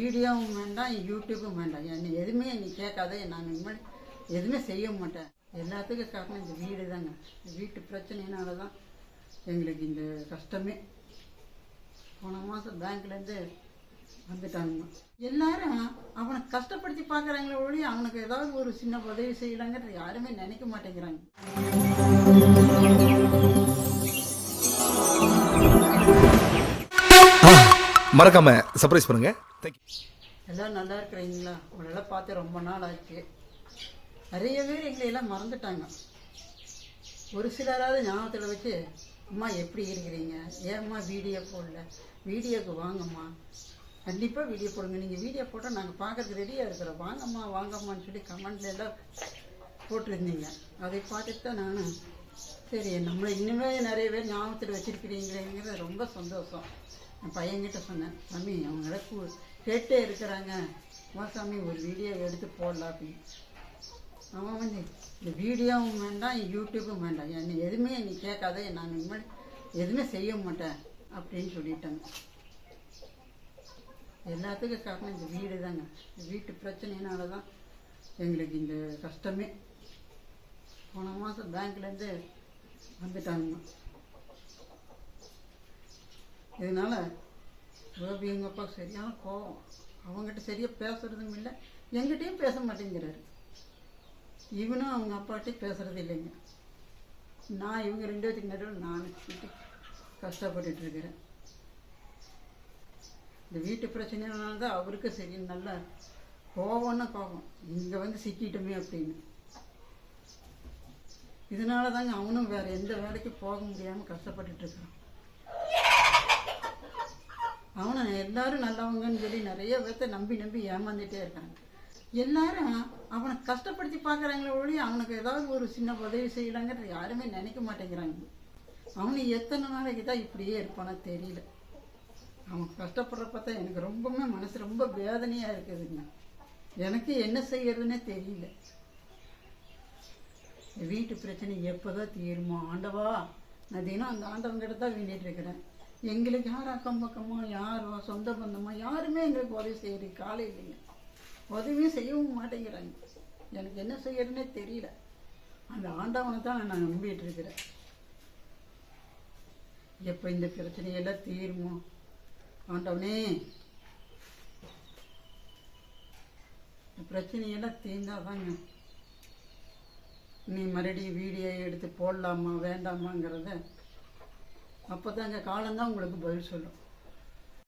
வீடியோவும் வேண்டாம் யூடியூப்பும் வேண்டாம். என்னை எதுவுமே நீ கேட்காத நான் இனிமேல் எதுவுமே செய்ய மாட்டேன். எல்லாத்துக்கும் காரணம் இந்த வீடு தாங்க. வீட்டு பிரச்சனையினால தான் எங்களுக்கு இந்த கஷ்டமே. போன மாதம் பேங்க்லேருந்து வந்துட்டாங்க. எல்லாரும் அவனை கஷ்டப்படுத்தி பார்க்குறாங்களே ஒழிய அவனுக்கு ஏதாவது ஒரு சின்ன உதவி செய்யலாங்கிறது யாருமே நினைக்க மாட்டேங்கிறாங்க. மறக்காம சர்ப்ரைஸ் பண்ணுங்க. தேங்க்யூ எல்லாம் நல்லா இருக்கிறீங்களா? உங்களெல்லாம் பார்த்து ரொம்ப நாள் ஆச்சு நிறைய பேர் எங்களை எல்லாம் மறந்துட்டாங்க. ஒரு சிலராவது ஞாபகத்தில் வச்சு அம்மா எப்படி இருக்கிறீங்க? ஏம்மா வீடியோ போடல? வீடியோக்கு வாங்கம்மா. கண்டிப்பாக வீடியோ போடுங்க. நீங்கள் வீடியோ போட்டால் நாங்கள் பார்க்குறதுக்கு ரெடியாக இருக்கிறோம். வாங்கம்மா வாங்கம்மான்னு சொல்லி கமெண்ட்ல எல்லாம் போட்டிருந்தீங்க. அதை பார்த்துட்டு தான் நானும் சரி நம்மளை இன்னுமே நிறைய பேர் ஞாபகத்தில் வச்சிருக்கிறீங்கிறது ரொம்ப சந்தோஷம். என் பையன்கிட்ட சொன்னேன் சாமி அவங்கள கூ- கேட்டே இருக்கிறாங்க. சாமி ஒரு வீடியோ எடுத்து போடலாம். அப்படின்னு. அவன் வந்து இந்த வீடியோவும் வேண்டாம் யூடியூப்பும் வேண்டாம். என்னை எதுவுமே நீ கேட்காத நான் இனிமேல் எதுவுமே செய்ய மாட்டேன் அப்படின்னு சொல்லிட்டாங்க எல்லாத்துக்கும் காரணம் இந்த வீடு தாங்க. வீட்டு பிரச்சனையினால தான் எங்களுக்கு இந்த கஷ்டமே. போன மாதம் பேங்க்லேருந்து வந்துட்டானுங்க. இதனால கோபி எங்கள் அப்பா சரியான கோபம் அவங்ககிட்ட சரியாக பேசுறதும் இல்லை. எங்கிட்டையும் பேச மாட்டேங்கிறாரு. இவனும் அவங்க அப்பாட்டையும் பேசுறது இல்லைங்க. நான் இவங்க ரெண்டு பேத்துக்கு நடுவில் நான் கஷ்டப்பட்டுட்டு இருக்கிறேன். இந்த வீட்டு பிரச்சனைனால தான் அவருக்கும் சரி நல்லா கோவம்னா கோபம் இங்கே வந்து சிக்கிட்டோமே அப்படின்னு. இதனால தாங்க அவனும் வேற எந்த வேலைக்கு போக முடியாமல் கஷ்டப்பட்டுட்டு இருக்கான் அவனை எல்லாரும் நல்லவங்கன்னு சொல்லி நிறைய பேர்த்த நம்பி நம்பி ஏமாந்துட்டே இருக்காங்க. எல்லாரும் அவனை கஷ்டப்படுத்தி பார்க்குறாங்களே ஒழிய அவனுக்கு ஏதாவது ஒரு சின்ன உதவி செய்யலாங்கிறது யாருமே நினைக்க மாட்டேங்கிறாங்க. அவனு எத்தனை நாளைக்கு தான் இப்படியே இருப்பானோ தெரியல. அவன் கஷ்டப்படுற பார்த்தா எனக்கு ரொம்பவுமே மனசு ரொம்ப வேதனையாக இருக்குதுங்க. எனக்கு என்ன செய்யறதுன்னே தெரியல. வீட்டு பிரச்சனை எப்போதான் தீருமோ? ஆண்டவா நான் தினம் அந்த ஆண்டவங்கிட்ட தான் வேண்டிட்டு இருக்கிறேன். எங்களுக்கு யார் அக்கம் பக்கமோ யாரோ சொந்த பந்தமோ யாருமே எங்களுக்கு உதவி செய்யறது காலை இல்லைங்க. உதவியும் செய்யவும் மாட்டேங்கிறாங்க. எனக்கு என்ன செய்யறதுனே தெரியல. அந்த ஆண்டவனை தான் நான் நம்பிட்டு இருக்கிறேன். எப்போ இந்த பிரச்சனையெல்லாம் தீருமோ? ஆண்டவனே இந்த பிரச்சனையெல்லாம் தீர்ந்தாதாங்க நீ மறுபடியும் வீடியோ எடுத்து போடலாமா வேண்டாமாங்கிறத அப்போ தாங்க காலம்தான் உங்களுக்கு பதில் சொல்லும்.